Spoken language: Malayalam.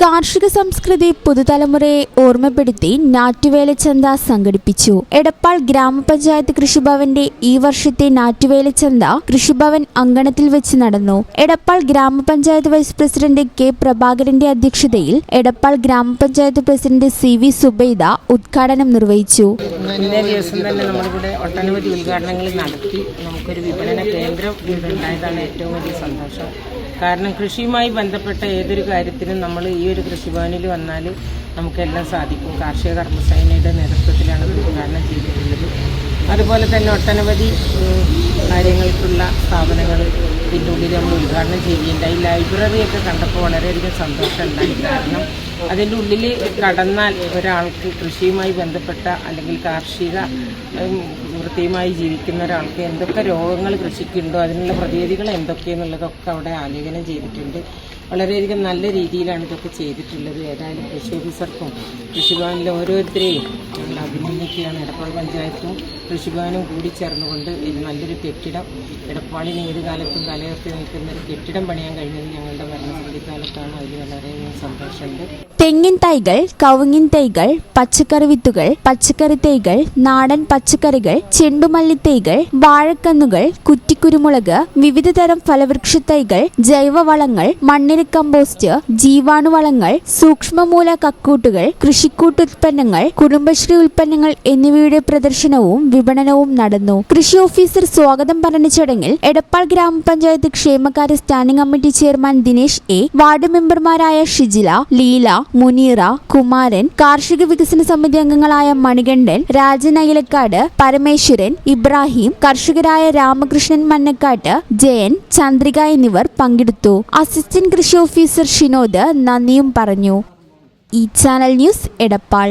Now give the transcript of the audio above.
കാർഷിക സംസ്കൃതി പുതുതലമുറയെ ഓർമ്മപ്പെടുത്തി നാറ്റുവേല ചന്ത സംഘടിപ്പിച്ചു. എടപ്പാൾ ഗ്രാമപഞ്ചായത്ത് കൃഷിഭവന്റെ ഈ വർഷത്തെ നാറ്റുവേല ചന്ത കൃഷിഭവൻ അങ്കണത്തിൽ വെച്ച് നടന്നു. എടപ്പാൾ ഗ്രാമപഞ്ചായത്ത് വൈസ് പ്രസിഡന്റ് കെ പ്രഭാകരന്റെ അധ്യക്ഷതയിൽ എടപ്പാൾ ഗ്രാമപഞ്ചായത്ത് പ്രസിഡന്റ് സി വി സുബൈദ ഉദ്ഘാടനം നിർവഹിച്ചു. ദിവസം തന്നെ നമ്മളിവിടെ ഒട്ടനവധി ഉദ്ഘാടനങ്ങൾ നടത്തി. നമുക്കൊരു വിപണന കേന്ദ്രം ഏറ്റവും വലിയ സന്തോഷം. കാരണം കൃഷിയുമായി ബന്ധപ്പെട്ട ഏതൊരു കാര്യത്തിനും നമ്മൾ ഈ ഒരു കൃഷിഭവനിൽ വന്നാൽ നമുക്കെല്ലാം സാധിക്കും. കാർഷിക കർമ്മസേനയുടെ നേതൃത്വത്തിലാണ് ഉദ്ഘാടനം ചെയ്തിട്ടുള്ളത്. അതുപോലെ തന്നെ ഒട്ടനവധി കാര്യങ്ങൾക്കുള്ള സ്ഥാപനങ്ങൾ ഇതിന്റെ ഉള്ളിൽ നമ്മൾ ഉദ്ഘാടനം ചെയ്യുകയുണ്ടായി. ലൈബ്രറിയൊക്കെ കണ്ടപ്പോൾ വളരെയധികം സന്തോഷമുണ്ടായി. കാരണം അതിന്റെ ഉള്ളിൽ കടന്നാൽ ഒരാൾക്ക് കൃഷിയുമായി ബന്ധപ്പെട്ട അല്ലെങ്കിൽ കാർഷിക ഉം, വൃത്തിയുമായി ജീവിക്കുന്ന ഒരാൾക്ക് എന്തൊക്കെ രോഗങ്ങൾ കൃഷിക്കുണ്ടോ അതിനുള്ള പ്രതിവിധികൾ എന്തൊക്കെയെന്നുള്ളതൊക്കെ അവിടെ ആലേഖനം ചെയ്തിട്ടുണ്ട്. വളരെയധികം നല്ല രീതിയിലാണ് ഇതൊക്കെ ചെയ്തിട്ടുള്ളത്. ഏതായാലും കൃഷി ഓഫീസർക്കും കൃഷിഭവനിലെ ഓരോരുത്തരെയും അഭിനന്ദിക്കുകയാണ് എടപ്പാൾ പഞ്ചായത്തും കൃഷിഭവനും കൂടി ചേർന്നുകൊണ്ട് നല്ലൊരു കെട്ടിടം. എടപ്പാളിന് ഏത് കാലത്തും തലയുയർത്തി നിൽക്കുന്ന ഒരു കെട്ടിടം പണിയാൻ കഴിഞ്ഞത് ഞങ്ങളുടെ ഭരണസമിതി കാലത്താണ് അതിൽ വളരെ സന്തോഷമുണ്ട്. തെങ്ങിൻ തൈകൾ കവുങ്ങിൻ തൈകൾ പച്ചക്കറി വിത്തുകൾ പച്ചക്കറി തൈകൾ നാടൻ പച്ചക്കറികൾ ചെണ്ടുമല്ലി തൈകൾ വാഴക്കന്നുകൾ കുറ്റിക്കുരുമുളക് വിവിധ തരം ഫലവൃക്ഷ തൈകൾ ജൈവവളങ്ങൾ മണ്ണിര കമ്പോസ്റ്റ് ജീവാണുവളങ്ങൾ സൂക്ഷ്മമൂല കക്കൂട്ടുകൾ കൃഷിക്കൂട്ടുൽപ്പന്നങ്ങൾ കുടുംബശ്രീ ഉൽപ്പന്നങ്ങൾ എന്നിവയുടെ പ്രദർശനവും വിപണനവും നടന്നു. കൃഷി ഓഫീസർ സ്വാഗതം പറഞ്ഞ ചടങ്ങിൽ എടപ്പാൾ ഗ്രാമപഞ്ചായത്ത് ക്ഷേമകാര്യ standing committee chairman Dinesh A ward മെമ്പർമാരായ ഷിജില ലീല മുനീറ കുമാരൻ കാർഷിക വികസന സമിതി അംഗങ്ങളായ മണികണ്ഠൻ രാജൻ അയലക്കാട് പരമേശ്വരൻ ഇബ്രാഹിം കർഷകരായ രാമകൃഷ്ണൻ മന്നക്കാട്ട് ജയൻ ചന്ദ്രിക എന്നിവർ പങ്കെടുത്തു. അസിസ്റ്റന്റ് കൃഷി ഓഫീസർ ഷിനോദ് നന്ദിയും പറഞ്ഞു. ഈ ചാനൽ ന്യൂസ് എടപ്പാൾ.